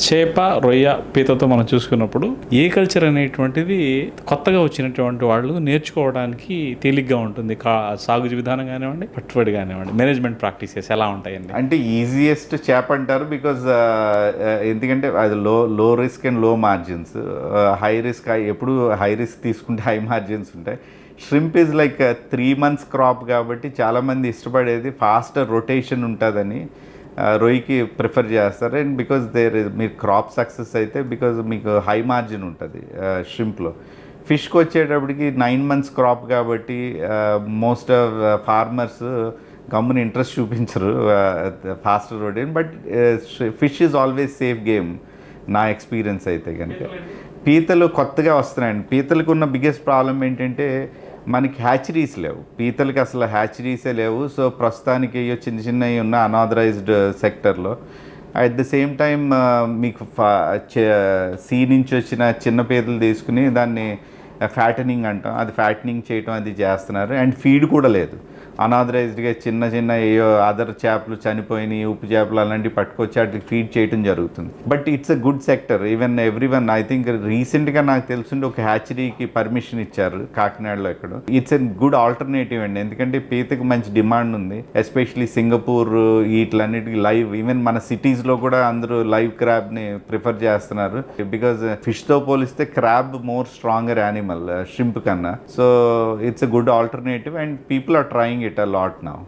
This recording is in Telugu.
చేప రొయ్య పీతతో మనం చూసుకున్నప్పుడు ఏ కల్చర్ అనేటువంటిది కొత్తగా వచ్చినటువంటి వాళ్ళు నేర్చుకోవడానికి తేలిగ్గా ఉంటుంది? కా సాగు విధానం కానివ్వండి పట్టుబడి కానివ్వండి మేనేజ్మెంట్ ప్రాక్టీసెస్ ఎలా ఉంటాయండి? అంటే ఈజియెస్ట్ చేప అంటారు బికాజ్ uh, uh, ఎందుకంటే అది లో లో రిస్క్ అండ్లో మార్జిన్స్ హై రిస్క్ ఎప్పుడు హై రిస్క్ తీసుకుంటే హై మార్జిన్స్ ఉంటాయి. Shrimp is like three months crop కాబట్టి చాలామంది ఇష్టపడేది ఫాస్ట్ రొటేషన్ ఉంటుందని. రొయ్యకి ప్రిఫర్ చేస్తారు. అండ్ బికాజ్ దేర్ మీరు క్రాప్ సక్సెస్ అయితే బికాజ్ మీకు హై మార్జిన్ ఉంటుంది షింప్లో ఫిష్కి వచ్చేటప్పటికి నైన్ మంత్స్ క్రాప్ కాబట్టి మోస్ట్ ఆఫ్ ఫార్మర్స్ గమ్ముని ఇంట్రెస్ట్ చూపించరు fast routine but fish is always safe game నా ఎక్స్పీరియన్స్ అయితే కనుక పీతలు కొత్తగా వస్తున్నాయండి. పీతలకు ఉన్న బిగ్గెస్ట్ ప్రాబ్లం ఏంటంటే మనకి హ్యాచరీస్ లేవు. పీతలకి అసలు హ్యాచరీసే లేవు. సో ప్రస్తుతానికి చిన్న చిన్నవి ఉన్న అనాథరైజ్డ్ సెక్టర్లో అట్ ద సేమ్ టైం మీకు సీ నుంచి వచ్చిన చిన్న పీతలు తీసుకుని దాన్ని ఫ్యాటనింగ్ అంటాం అది ఫ్యాటనింగ్ చేయటం అది చేస్తున్నారు. అండ్ ఫీడ్ కూడా లేదు. అనాథరైజ్డ్గా చిన్న చిన్న ఏయో అదర్ చేపలు చనిపోయినాయి ఉప్పు చేపలు అలాంటివి పట్టుకొచ్చి వాటికి ఫీడ్ చేయడం జరుగుతుంది. But it's a good sector even every one I think రీసెంట్గా నాకు తెలుసుండి ఒక హ్యాచరీకి పర్మిషన్ ఇచ్చారు కాకినాడలో ఇక్కడ ఇట్స్ ఎ గుడ్ ఆల్టర్నేటివ్ అండి. ఎందుకంటే పీతకి మంచి డిమాండ్ ఉంది. ఎస్పెషలీ సింగపూర్ వీటిలన్నిటికి లైవ్ ఈవెన్ మన సిటీస్లో కూడా అందరూ లైవ్ క్రాబ్ని ప్రిఫర్ చేస్తున్నారు. బికాజ్ ఫిష్తో పోలిస్తే crab more stronger animal animal, uh, shrimp canna, So it's a good alternative, and people are trying it a lot now.